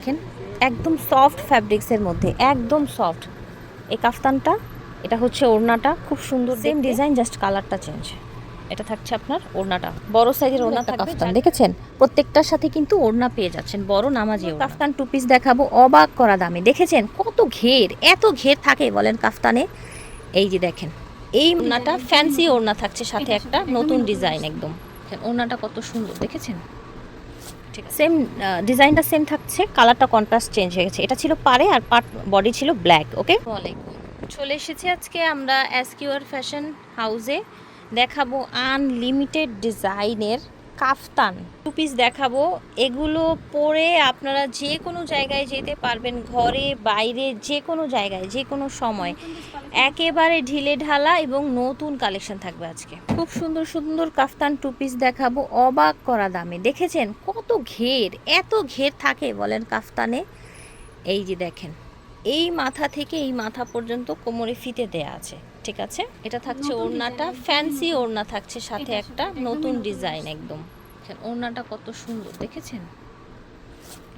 দেখেন একদম সফট ফ্যাব্রিক্সের মধ্যে একদম সফট এই কাফতানটা এটা হচ্ছে ওড়নাটা খুব সুন্দর সেম ডিজাইন জাস্ট কালারটা চেঞ্জ এটা থাকছে আপনার ওড়নাটা। বড় সাইজের ওড়না থাকবে কাফতান। দেখেছেন? প্রত্যেকটার সাথে কিন্তু ওড়না পেয়ে যাচ্ছেন। বড় নামাজি কাফতান টু পিস দেখাবো অবাক করা দামে। দেখেছেন? কত ঘের এত ঘের থাকে বলেন কাফতানে। এই যে দেখেন এই ওড়নাটা ফ্যান্সি ওড়না থাকছে সাথে একটা নতুন ডিজাইন একদম। ওড়নাটা কত সুন্দর দেখেছেন? ঠিক সেম ডিজাইনটা সেম থাকছে কালারটা কন্ট্রাস্ট চেঞ্জ হয়ে গেছে। এটা ছিল পারে আর পার্ট বডি ছিল ব্ল্যাক ওকে চলে এসেছি আজকে আমরা অ্যাসকিউর ফ্যাশন হাউসে দেখাবো আনলিমিটেড ডিজাইনের কাফতান। টু পিস দেখাবো। এগুলো পরে আপনারা যে কোনো জায়গায় যেতে পারবেন, ঘরে, বাইরে যে কোনো জায়গায় যে কোনো সময়। একেবারে ঢিলে ঢালা এবং নতুন কালেকশন থাকবে আজকে। খুব সুন্দর সুন্দর কাফতান টু পিস দেখাবো। অবাক করা দামে। দেখেছেন? কত ঘের, এত ঘের থাকে বলেন কাফতানে। এই যে দেখেন। এই মাথা থেকে এই মাথা পর্যন্ত কোমরে ফিতে দেয়া আছে ঠিক আছে? এটা থাকছে ওড়নাটা ফ্যান্সি ওড়না থাকছে সাথে একটা নতুন ডিজাইন একদম। ওড়নাটা কত সুন্দর দেখেছেন?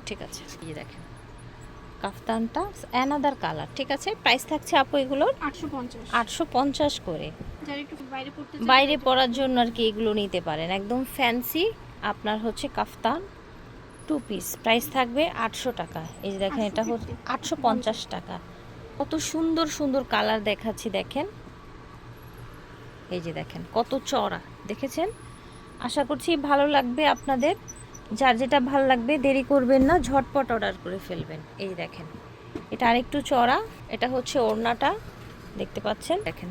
ঠিক আছে এই দেখেন। কাফতানটা অ্যানাদার কালার ঠিক আছে? প্রাইস থাকছে আপু এগুলোর আটশো পঞ্চাশ। করে। বাইরে পরার জন্য আর কি এগুলো নিতে পারেন। একদম ফ্যান্সি আপনার হচ্ছে কাফতান টু পিস প্রাইস থাকবে আটশো টাকা। এই যে দেখেন এটা হচ্ছে আটশো পঞ্চাশ টাকা। কত সুন্দর সুন্দর কালার দেখাচ্ছি দেখেন। এই যে দেখেন কত চড়া দেখেছেন? আশা করছি ভালো লাগবে আপনাদের। যার যেটা ভালো লাগবে দেরি করবেন না ঝটপট অর্ডার করে ফেলবেন। এই যে দেখেন এটা আরেকটু চড়া এটা হচ্ছে ওড়নাটা দেখতে পাচ্ছেন? দেখেন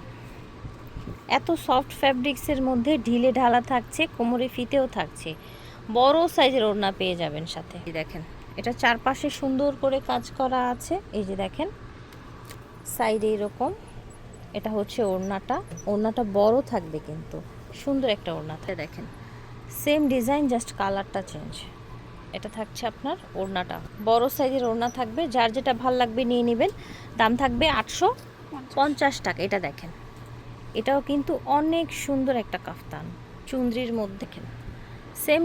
এত সফট ফ্যাব্রিক্সের মধ্যে ঢিলে ঢালা থাকছে কোমরে ফিতেও থাকছে। বড় সাইজের ওড়না পেয়ে যাবেন সাথে। দেখেন, এটা চারপাশে সুন্দর করে কাজ করা আছে। এই যে দেখেন, সাইডে এরকম। এটা হচ্ছে ওড়নাটা। ওড়নাটা বড় থাকবে কিন্তু, সুন্দর একটা ওড়না থাকে দেখেন সেম ডিজাইন জাস্ট কালারটা চেঞ্জ এটা থাকছে আপনার ওড়নাটা। বড় সাইজের ওড়না থাকবে, যার যেটা ভালো লাগবে নিয়ে নেবেন। দাম থাকবে আটশো পঞ্চাশ টাকা। এটা দেখেন, এটাও কিন্তু অনেক সুন্দর একটা কাফতান। চুন্দ্রির মধ্যে সেম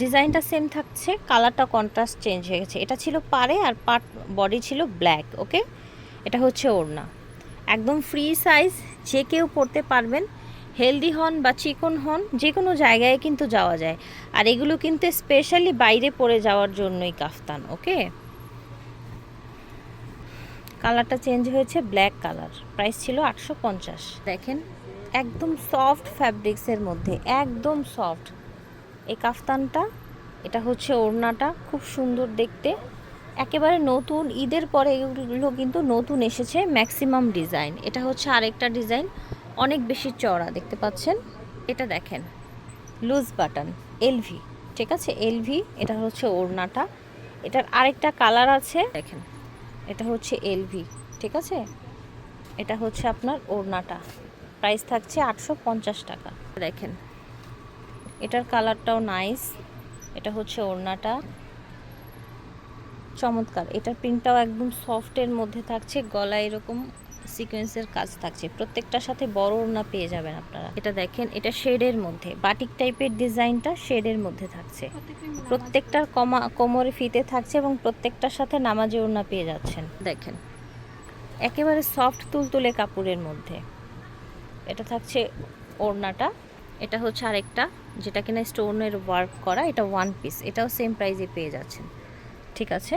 ডিজাইনটা সেম থাকছে কালারটা কন্ট্রাস্ট চেঞ্জ হয়ে গেছে। এটা ছিল পারে আর পার্ট বডি ছিল ব্ল্যাক ওকে এটা হচ্ছে ওড়না। একদম ফ্রি সাইজ যে কেউ পরতে পারবেন। হেলদি হন বা চিকন হন, যে কোনো জায়গায় কিন্তু যাওয়া যায়। আর এগুলো কিন্তু স্পেশালি বাইরে পরে যাওয়ার জন্যই কাফতান ওকে কালারটা চেঞ্জ হয়েছে ব্ল্যাক কালার প্রাইস ছিল আটশো পঞ্চাশ। দেখেন, একদম সফট ফ্যাব্রিক্সের মধ্যে, একদম সফট এই কাফতানটা, এটা হচ্ছে ওড়নাটা, খুব সুন্দর দেখতে। একেবারে নতুন, ঈদের পরে এগুলো কিন্তু নতুন এসেছে ম্যাক্সিমাম ডিজাইন এটা হচ্ছে আরেকটা ডিজাইন অনেক বেশি চড়া দেখতে পাচ্ছেন? এটা দেখেন লুজ বাটন এলভি ঠিক আছে? এলভি এটা হচ্ছে ওড়নাটা। এটার আরেকটা কালার আছে, দেখেন, এটা হচ্ছে এলভি ঠিক আছে? এটা হচ্ছে আপনার ওড়নাটা। প্রাইস থাকছে আটশো পঞ্চাশ টাকা। দেখেন এটার কালারটাও নাইস। এটা হচ্ছে ওড়নাটা। চমৎকার। এটার প্রিন্টটাও একদম সফটের মধ্যে থাকছে, গলায় এরকম সিকোয়েন্সের কাজ থাকছে। প্রত্যেকটার সাথে বড় ওড়না পেয়ে যাবেন আপনারা। এটা দেখেন, এটা শেডের মধ্যে। বাটিক টাইপের ডিজাইনটা শেডের মধ্যে থাকছে। প্রত্যেকটার কমা, কোমরে ফিতে থাকছে এবং প্রত্যেকটার সাথে নামাজে ওড়না পেয়ে যাচ্ছেন। দেখেন, একেবারে সফট তুলতুলে কাপড়ের মধ্যে। এটা থাকছে ওড়নাটা। এটা হচ্ছে আরেকটা যেটা কিনা স্টোনের ওয়ার্ক করা এটা ওয়ান পিস এটাও সেম প্রাইজে পেয়ে যাচ্ছেন। ঠিক আছে?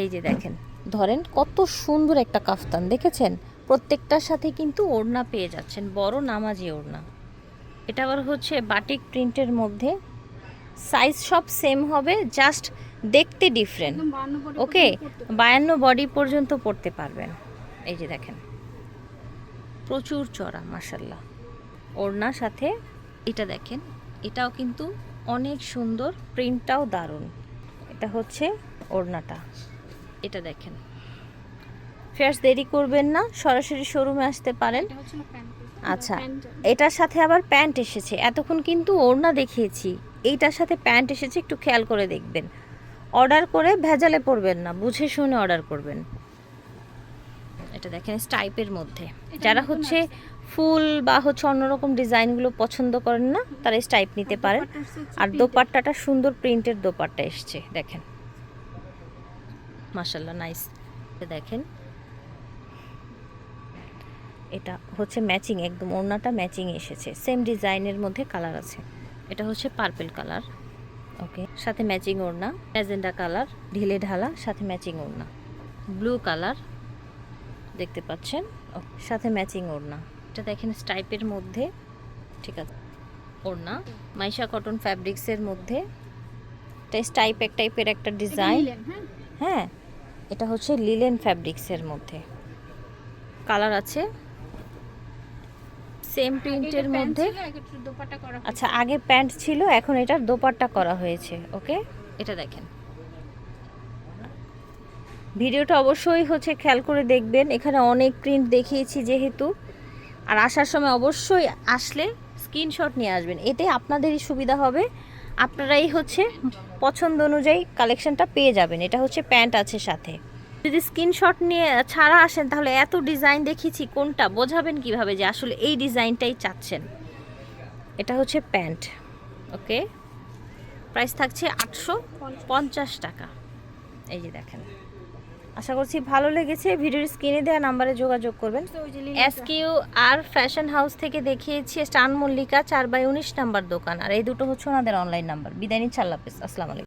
এই যে দেখেন ধরেন কত সুন্দর একটা কাফতান দেখেছেন? প্রত্যেকটার সাথে কিন্তু ওড়না পেয়ে যাচ্ছেন বড় নামাজি ওড়না। এটা আবার হচ্ছে বাটিক প্রিন্টের মধ্যে সাইজ সব সেম হবে জাস্ট দেখতে ডিফারেন্ট একদম 52 body ওকে। বায়ান্ন বডি পর্যন্ত পড়তে পারবেন। এই যে দেখেন প্রচুর চড়া মাসাল্লাহ ওড়নার সাথে এটা দেখেন এটাও কিন্তু অনেক সুন্দর প্রিন্টটাও দারুণ। এটা হচ্ছে ওড়নাটা এটা দেখেন। ফেয়ার্স দেরি করবেন না সরাসরি শোরুমে আসতে পারেন। আচ্ছা এটার সাথে আবার প্যান্ট এসেছে। এতক্ষণ কিন্তু ওড়না দেখিয়েছি এইটার সাথে প্যান্ট এসেছে একটু খেয়াল করে দেখবেন। অর্ডার করে ভেজালে পড়বেন না বুঝে শুনে অর্ডার করবেন। এটা দেখেন স্টাইপের মধ্যে। যারা হচ্ছে ফুল বা হচ্ছে অন্যরকম ডিজাইনগুলো পছন্দ করেন না তারা এই টাইপ নিতে পারেন। আর দোপাট্টাটা সুন্দর প্রিন্টের দোপাট্টা এসছে দেখেন। মাশাল্লাহ নাইস দেখেন। এটা হচ্ছে ম্যাচিং একদম ওড়নাটা ম্যাচিং এসেছে। সেম ডিজাইনের মধ্যে কালার আছে। এটা হচ্ছে পার্পল কালার ওকে সাথে ম্যাচিং ওড়না ম্যাজেন্ডা কালার ঢিলে ঢালা সাথে ম্যাচিং ওড়না। ব্লু কালার দেখতে পাচ্ছেন। সাথে ম্যাচিং ওড়না। এটা দেখেন স্টাইপের মধ্যে। ঠিক আছে ওড়না। মাইশা কটন ফ্যাব্রিক্সের মধ্যে। এটা স্টাইপ এক টাইপের একটা ডিজাইন। হ্যাঁ। হ্যাঁ এটা হচ্ছে লিলেন ফ্যাব্রিক্সের মধ্যে। কালার আছে। সেম প্রিন্টের মধ্যে। আচ্ছা আগে প্যান্ট ছিল এখন এটার দোপাট্টা করা হয়েছে ওকে? এটা দেখেন। ভিডিওটা অবশ্যই হচ্ছে খেয়াল করে দেখবেন। এখানে অনেক প্রিন্ট দেখিয়েছি যেহেতু। আর আসার সময় অবশ্যই আসলে স্ক্রিনশট নিয়ে আসবেন। এতে আপনাদেরই সুবিধা হবে। আপনারাই হচ্ছে পছন্দ অনুযায়ী কালেকশনটা পেয়ে যাবেন। এটা হচ্ছে প্যান্ট আছে সাথে। যদি স্ক্রিনশট নিয়ে ছাড়া আসেন, তাহলে এত ডিজাইন দেখিয়েছি কোনটা? বোঝাবেন কীভাবে যে আসলে এই ডিজাইনটাই চাচ্ছেন? এটা হচ্ছে প্যান্ট ওকে প্রাইস থাকছে আটশো পঞ্চাশ টাকা। এই যে দেখেন। আশা করছি ভালো লেগেছে। ভিডিওর স্ক্রিনে দেওয়া নাম্বারে যোগাযোগ করবেন। SQ S Q R fashion house থেকে দেখিয়েছি স্টান মল্লিকা চার বাই উনিশ নাম্বার দোকান। আর এই দুটো হচ্ছে ওনাদের অনলাইন নাম্বার বিদায় নিচ্ছে আল্লাহ হাফিজ। আসসালামু আলাইকুম।